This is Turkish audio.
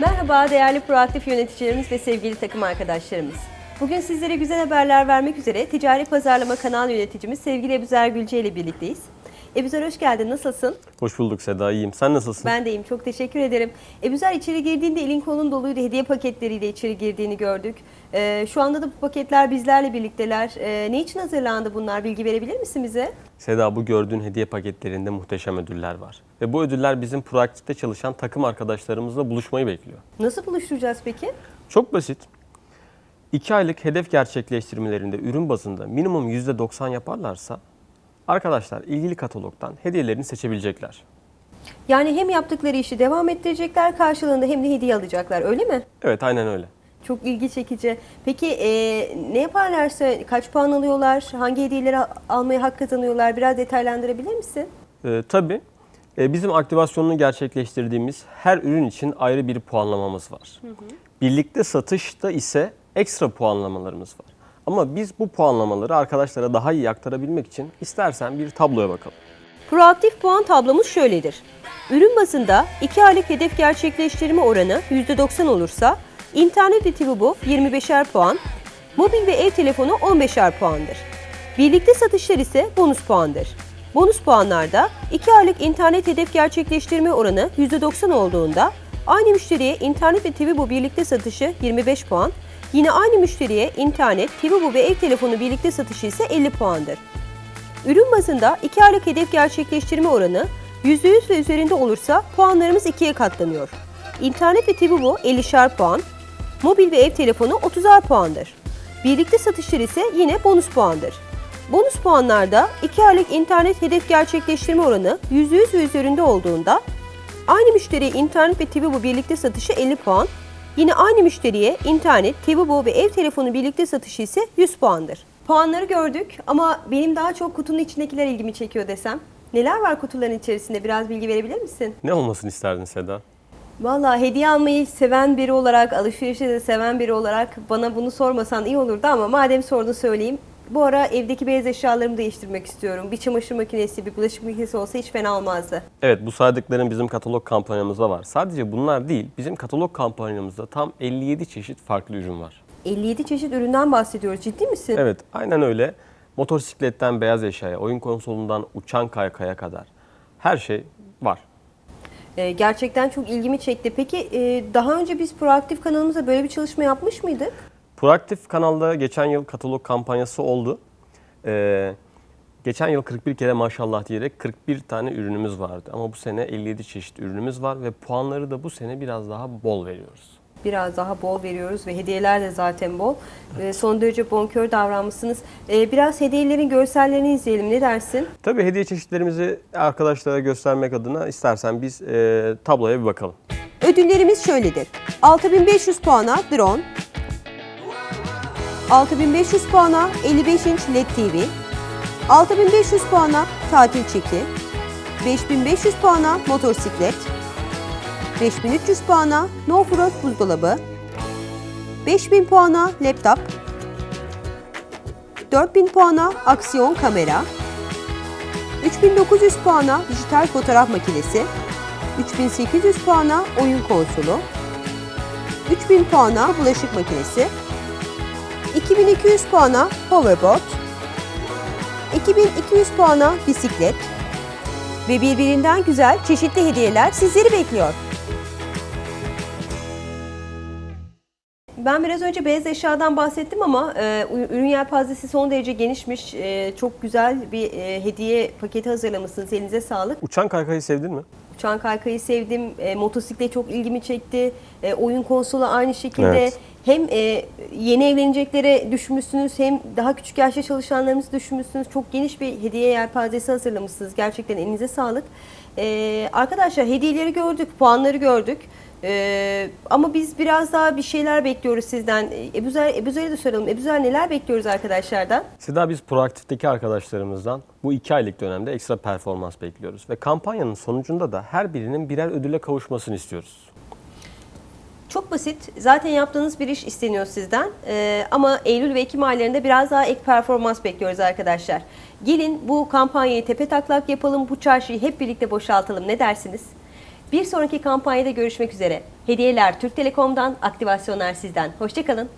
Merhaba değerli proaktif yöneticilerimiz ve sevgili takım arkadaşlarımız. Bugün sizlere güzel haberler vermek üzere ticari pazarlama kanal yöneticimiz sevgili Ebuzer Gülce ile birlikteyiz. Ebuzer hoş geldin, nasılsın? Hoş bulduk Seda, iyiyim. Sen nasılsın? Ben de iyiyim, çok teşekkür ederim. Ebuzer içeri girdiğinde elin kolun doluydu, hediye paketleriyle içeri girdiğini gördük. Ee, şu anda da bu paketler bizlerle birlikteler. Ee, ne için hazırlandı bunlar, bilgi verebilir misin bize? Seda, bu gördüğün hediye paketlerinde muhteşem ödüller var. Ve bu ödüller bizim proaktifte çalışan takım arkadaşlarımızla buluşmayı bekliyor. Nasıl buluşturacağız peki? Çok basit. 2 aylık hedef gerçekleştirmelerinde ürün bazında minimum %90 yaparlarsa arkadaşlar ilgili katalogdan hediyelerini seçebilecekler. Yani hem yaptıkları işi devam ettirecekler karşılığında hem de hediye alacaklar öyle mi? Evet aynen öyle. Çok ilgi çekici. Peki e, ne yaparlarsa kaç puan alıyorlar? Hangi hediyeleri al- almaya hak kazanıyorlar? Biraz detaylandırabilir misin? Ee, tabii e, bizim aktivasyonunu gerçekleştirdiğimiz her ürün için ayrı bir puanlamamız var. Birlikte satışta ise ekstra puanlamalarımız var. Ama biz bu puanlamaları arkadaşlara daha iyi aktarabilmek için istersen bir tabloya bakalım. Proaktif puan tablomuz şöyledir. Ürün bazında 2 aylık hedef gerçekleştirme oranı %90 olursa internet ve TV bu 25'er puan, mobil ve ev telefonu 15'er puandır. Birlikte satışlar ise bonus puandır. Bonus puanlarda 2 aylık internet hedef gerçekleştirme oranı %90 olduğunda aynı müşteriye internet ve TV bu birlikte satışı 25 puan, yine aynı müşteriye internet, TV bu ve ev telefonu birlikte satışı ise 50 puandır. Ürün bazında 2 aylık hedef gerçekleştirme oranı %100 ve üzerinde olursa puanlarımız ikiye katlanıyor. İnternet ve TV bu 50'şer puan, mobil ve ev telefonu 30'ar puandır. Birlikte satışlar ise yine bonus puandır. Bonus puanlarda 2 aylık internet hedef gerçekleştirme oranı %100 ve üzerinde olduğunda aynı müşteriye internet ve TV bu birlikte satışı 50 puan, yine aynı müşteriye internet, TV bu ve ev telefonu birlikte satışı ise 100 puandır. Puanları gördük ama benim daha çok kutunun içindekiler ilgimi çekiyor desem. Neler var kutuların içerisinde biraz bilgi verebilir misin? Ne olmasını isterdin Seda? Vallahi hediye almayı seven biri olarak, alışverişi de seven biri olarak bana bunu sormasan iyi olurdu ama madem sordun söyleyeyim. Bu ara evdeki beyaz eşyalarımı değiştirmek istiyorum. Bir çamaşır makinesi, bir bulaşık makinesi olsa hiç fena olmazdı. Evet bu saydıkların bizim katalog kampanyamızda var. Sadece bunlar değil, bizim katalog kampanyamızda tam 57 çeşit farklı ürün var. 57 çeşit üründen bahsediyoruz. Ciddi misin? Evet, aynen öyle. Motosikletten beyaz eşyaya, oyun konsolundan uçan kaykaya kadar her şey var. Ee, gerçekten çok ilgimi çekti. Peki e, daha önce biz proaktif kanalımızda böyle bir çalışma yapmış mıydık? Proaktif kanalda geçen yıl katalog kampanyası oldu. Ee, geçen yıl 41 kere maşallah diyerek 41 tane ürünümüz vardı. Ama bu sene 57 çeşit ürünümüz var ve puanları da bu sene biraz daha bol veriyoruz. Biraz daha bol veriyoruz ve hediyeler de zaten bol. Ee, son derece bonkör davranmışsınız. Ee, biraz hediyelerin görsellerini izleyelim. Ne dersin? Tabii hediye çeşitlerimizi arkadaşlara göstermek adına istersen biz e, tabloya bir bakalım. Ödüllerimiz şöyledir. 6500 puana drone, 6500 puana 55 inç LED TV, 6500 puana tatil çeki, 5500 puana motosiklet, 5300 puana no frost buzdolabı, 5000 puana laptop, 4000 puana aksiyon kamera, 3900 puana dijital fotoğraf makinesi, 3800 puana oyun konsolu, 3000 puana bulaşık makinesi, 2200 puana hoverboard, 2200 puana bisiklet ve birbirinden güzel çeşitli hediyeler sizleri bekliyor. Ben biraz önce beyaz eşyadan bahsettim ama e, ürün yelpazesi son derece genişmiş. E, çok güzel bir e, hediye paketi hazırlamışsınız. Elinize sağlık. Uçan kaykayı sevdin mi? Uçan kaykayı sevdim. E, motosiklet çok ilgimi çekti. E, oyun konsolu aynı şekilde. Evet. Hem e, yeni evleneceklere düşünmüşsünüz hem daha küçük yaşta çalışanlarımızı düşünmüşsünüz. Çok geniş bir hediye yelpazesi hazırlamışsınız. Gerçekten elinize sağlık. E, arkadaşlar hediyeleri gördük, puanları gördük. Ee, ama biz biraz daha bir şeyler bekliyoruz sizden. Ebuzer, Ebuzer'e de soralım. Ebuzer neler bekliyoruz arkadaşlardan? Seda biz proaktifteki arkadaşlarımızdan bu iki aylık dönemde ekstra performans bekliyoruz. Ve kampanyanın sonucunda da her birinin birer ödüle kavuşmasını istiyoruz. Çok basit. Zaten yaptığınız bir iş isteniyor sizden. Ee, ama Eylül ve Ekim aylarında biraz daha ek performans bekliyoruz arkadaşlar. Gelin bu kampanyayı tepe taklak yapalım, bu çarşıyı hep birlikte boşaltalım. Ne dersiniz? Bir sonraki kampanyada görüşmek üzere. Hediyeler Türk Telekom'dan, aktivasyonlar sizden. Hoşçakalın.